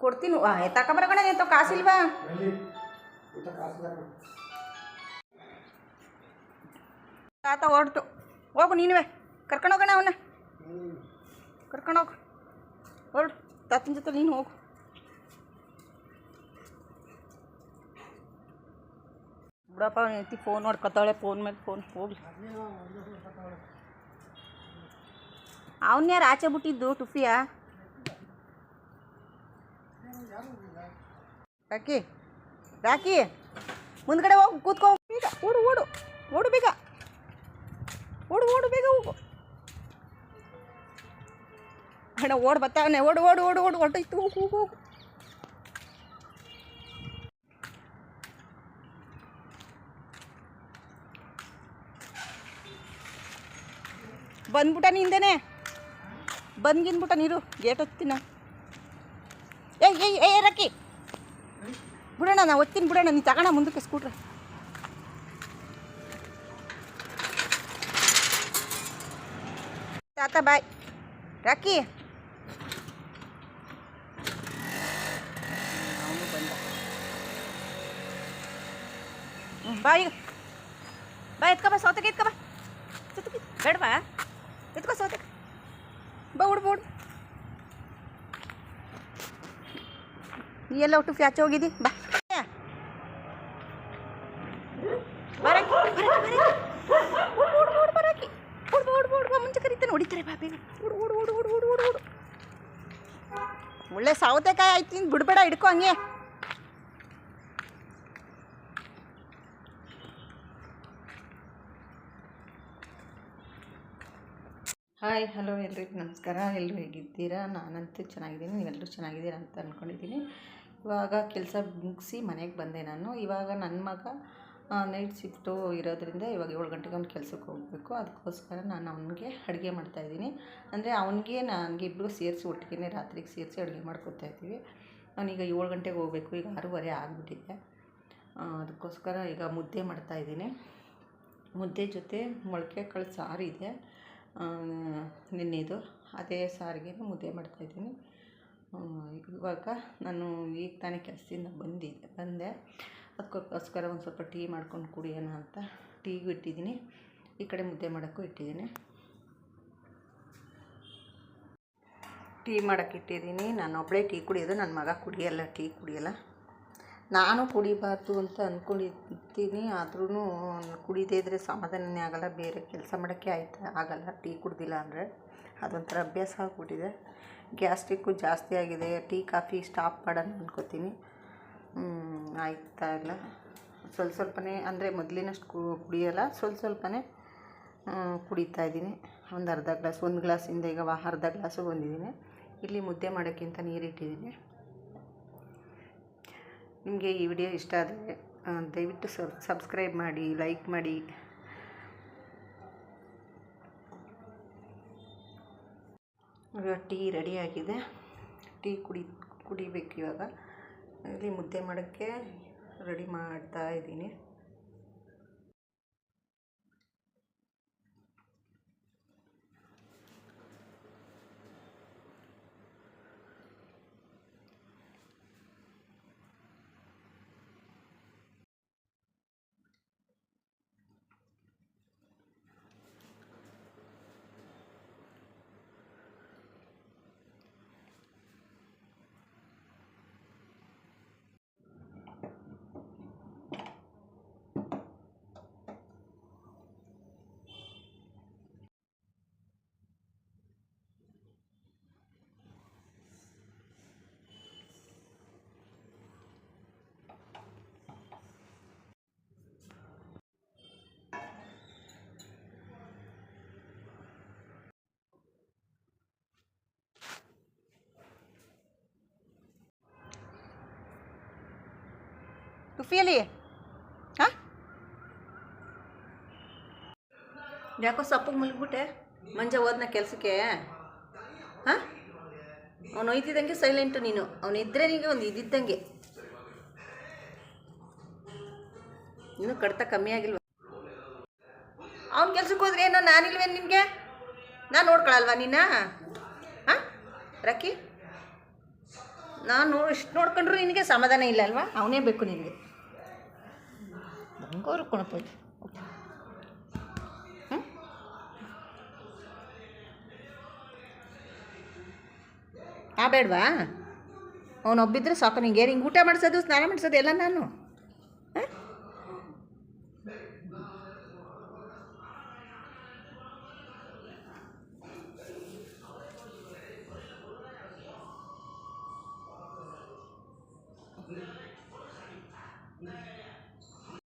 ಕೊಡ್ತೀನಿ ವಾ ತಗೊಂಬರಗಣ ಎಂತ ಕಾಸಿಲ್ವಾ ತಾತ ಹೊರಟು ಹೋಗು ನೀನುವೆ ಕರ್ಕೊಂಡೋಗೋಣ ಅವನ್ನ ಕರ್ಕೊಂಡೋಗು ಹೊರಡು ತಾತನ ಜೊತೆ ನೀನು ಹೋಗು ಬಿಡಪ್ಪ ಹೆಂಡತಿ ಫೋನ್ ನೋಡ್ಕೊತಾಳೆ ಫೋನ್ ಮೇಲೆ ಫೋನ್ ಹೋಗ್ಲಿ ಅವನ್ಯಾರು ಆಚೆ ಬಿಟ್ಟಿದ್ದು ಟುಫಿಯಾ ರಾಕಿ ರಾಕಿ, ಮುಂದ್ಗಡೆ ಹೋಗು, ಕೂತ್ಕೋ. ಬೀಗ, ಓಡು ಓಡು ಓಡು ಬೇಗ. ಓಡು ಓಡು ಬೇಗ, ಹೋಗು. ಅಣ್ಣ, ಓಡ್ ಬರ್ತಾವನೆ ಓಡು ಓಡು ಓಡು ಓಡು ಹೊಟ್ಟೈತು ಹೋಗು ಹೋಗು ಹೋಗು. ಬಂದ್ಬಿಟ್ಟ ನಿಂದೇನೆ ಬಂದ್ಗಿಂದ್ಬಿಟ್ಟ ನೀರು, ಗೇಟ್ ಹೊತ್ತಿನ. ಏಯ್ ಏಯ್ ಏಯ್ ರಕ್ಕಿ ಬಿಡೋಣ ನಾ ಒತ್ತೀನಿ ಬಿಡೋಣ ನೀನು ತಗೋಣ ಮುಂದಕ್ಕೆ ಸ್ಕೂಟ್ರ್ ತಾತ ಬಾಯ್ ರಾಕಿ ಅವನು ಬಂದ ಹ್ಞೂ ಬಾ ಈಗ ಬಾ ಎತ್ಕೊ ಬಾ ಸೌತೆಗೆ ಎತ್ಕೊ ಬಾ ಸೌತೆಗೆ ಬೇಡವಾ ಎತ್ಕೋ ಸೌತೆಗೆ ಎಲ್ಲ ಒಟ್ಟು ಫ್ಯಾಚ್ ಹೋಗಿದ್ದಿ ಬಾ. ಮುಂಚೆ ಒಳ್ಳೆ ಸೌತೆಕಾಯಿ ಆಯ್ತು, ನೀನು ಬಿಡಬೇಡ, ಹಿಡ್ಕೊ ಹಂಗೆ. ಹಾಯ್, ಹಲೋ ಎಲ್ರಿಗೂ ನಮಸ್ಕಾರ. ಎಲ್ಲರೂ ಹೇಗಿದ್ದೀರಾ? ನಾನಂತೂ ಚೆನ್ನಾಗಿದ್ದೀನಿ. ನೀವೆಲ್ಲರೂ ಚೆನ್ನಾಗಿದ್ದೀರಾ ಅಂತ ಅಂದ್ಕೊಂಡಿದ್ದೀನಿ ಇವಾಗ ಕೆಲಸ ಮುಗಿಸಿ ಮನೆಗೆ ಬಂದೆ ನಾನು. ಇವಾಗ ನನ್ನ ಮಗ ನೈಟ್ ಶಿಫ್ಟು ಇರೋದ್ರಿಂದ ಇವಾಗ ಏಳು ಗಂಟೆಗೆ ಅವ್ನು ಕೆಲಸಕ್ಕೆ ಹೋಗಬೇಕು. ಅದಕ್ಕೋಸ್ಕರ ನಾನು ಅವನಿಗೆ ಅಡುಗೆ ಮಾಡ್ತಾಯಿದ್ದೀನಿ ಅಂದರೆ ಅವನಿಗೆ ನನಗೆ ಇಬ್ಬರು ಸೇರಿಸಿ ಒಟ್ಟಿಗೆ ರಾತ್ರಿಗೆ ಸೇರಿಸಿ ಅಡುಗೆ ಮಾಡ್ಕೊತಾ ಇದ್ದೀವಿ. ಅವನೀಗ ಏಳು ಗಂಟೆಗೆ ಹೋಗಬೇಕು, ಈಗ ಆರೂವರೆ ಆಗಿಬಿಟ್ಟಿದೆ. ಅದಕ್ಕೋಸ್ಕರ ಈಗ ಮುದ್ದೆ ಮಾಡ್ತಾಯಿದ್ದೀನಿ ಮುದ್ದೆ ಜೊತೆ ಮೊಳಕೆ ಕಾಳು ಸಾರಿದೆ ನಿನ್ನೆದು. ಅದೇ ಸಾರಿಗೆ ಮುದ್ದೆ ಮಾಡ್ತಾಯಿದ್ದೀನಿ ಇವಾಗ ನಾನು ಈಗ ತಾನೇ ಕೆಲಸದಿಂದ ಬಂದಿದ್ದೆ ಬಂದೆ. ಅದಕ್ಕೋಸ್ಕರ ಒಂದು ಸ್ವಲ್ಪ ಟೀ ಮಾಡ್ಕೊಂಡು ಕುಡಿಯೋಣ ಅಂತ ಟೀಗೂ ಇಟ್ಟಿದ್ದೀನಿ. ಈ ಕಡೆ ಮುದ್ದೆ ಮಾಡೋಕ್ಕೂ ಇಟ್ಟಿದ್ದೀನಿ. ಟೀ ಮಾಡೋಕ್ಕೆ ಇಟ್ಟಿದ್ದೀನಿ. ನಾನು ಒಬ್ಬಳೇ ಟೀ ಕುಡಿಯೋದು, ನನ್ನ ಮಗ ಕುಡಿಯಲ್ಲ, ಟೀ ಕುಡಿಯಲ್ಲ. ನಾನು ಕುಡಿಬಾರ್ದು ಅಂತ ಅಂದ್ಕೊಂಡಿರ್ತೀನಿ ಆದ್ರೂ ಕುಡಿದೇ ಇದ್ದರೆ ಸಮಾಧಾನನೇ ಆಗಲ್ಲ. ಬೇರೆ ಕೆಲಸ ಮಾಡೋಕ್ಕೆ ಆಯ್ತಾ? ಆಗಲ್ಲ. ಟೀ ಕುಡ್ದಿಲ್ಲ ಅಂದರೆ. ಅದೊಂಥರ ಅಭ್ಯಾಸ ಆಗಿಬಿಟ್ಟಿದೆ. ಗ್ಯಾಸ್ಟ್ರಿಕ್ಕು ಜಾಸ್ತಿ ಆಗಿದೆ. ಟೀ, ಕಾಫಿ ಸ್ಟಾಪ್ ಮಾಡೋಣ ಅಂದ್ಕೋತೀನಿ ಆಯ್ತಾ ಇಲ್ಲ ಸ್ವಲ್ಪ ಸ್ವಲ್ಪನೇ, ಅಂದರೆ ಮೊದಲಿನಷ್ಟು ಕುಡಿಯೋಲ್ಲ, ಸ್ವಲ್ಪ ಸ್ವಲ್ಪನೇ ಕುಡಿತಾ ಇದ್ದೀನಿ. ಒಂದು ಅರ್ಧ ಗ್ಲಾಸ್, ಒಂದು ಗ್ಲಾಸಿಂದ ಈಗ ಅರ್ಧ ಗ್ಲಾಸು ಬಂದಿದ್ದೀನಿ. ಇಲ್ಲಿ ಮುದ್ದೆ ಮಾಡೋಕ್ಕಿಂತ ನೀರಿಟ್ಟಿದ್ದೀನಿ. ನಿಮಗೆ ಈ ವಿಡಿಯೋ ಇಷ್ಟ ಆದರೆ ದಯವಿಟ್ಟು ಸಬ್ಸ್ಕ್ರೈಬ್ ಮಾಡಿ, ಲೈಕ್ ಮಾಡಿ. ಇವಾಗ ಟೀ ರೆಡಿಯಾಗಿದೆ ಟೀ ಕುಡಿ ಕುಡಿಬೇಕು ಇವಾಗ. ಇಲ್ಲಿ ಮುದ್ದೆ ಮಾಡೋಕ್ಕೆ ರೆಡಿ ಮಾಡ್ತಾ ಇದ್ದೀನಿ ಹಾ ಯಾಕೋ ಸಪ್ಪಗೆ ಮಲಗ್ಬಿಟ್ಟೆ ಮಂಜ ಹೋದ್ನ ಕೆಲಸಕ್ಕೆ? ಹಾಂ ಅವನು ಒಯ್ತಿದ್ದಂಗೆ ಸೈಲೆಂಟು ನೀನು. ಅವನು ಇದ್ದರೆ ಒಂದು ಇದ್ದಿದ್ದಂಗೆ ಇನ್ನೂ ಕಡಿತ ಕಮ್ಮಿ ಆಗಿಲ್ವ? ಅವ್ನ ಕೆಲ್ಸಕ್ಕೆ ಹೋದ್ರೆ ಏನೋ ನಾನಿಲ್ವೇನು ನಿನಗೆ? ನಾನು ನೋಡ್ಕೊಳಲ್ವಾ ನಿನ್ನ? ಹಾಂ ರಕ್ಕಿ? ನಾನು ಇಷ್ಟು ನೋಡ್ಕೊಂಡ್ರು ನಿನಗೆ ಸಮಾಧಾನ ಇಲ್ಲ ಅಲ್ವಾ ಅವನೇ ಬೇಕು ನಿನಗೆ. ಬಂಗೋರು ಕುಣಪ ಹ್ಞೂ ಆ ಬೇಡವಾ? ಅವನೊಬ್ಬಿದ್ರೆ ಸಾಕು, ನಿಂಗೆ ಹಿಂಗೆ ಊಟ ಮಾಡಿಸೋದು, ಸ್ನಾನ ಮಾಡಿಸೋದು ಎಲ್ಲ ನಾನು.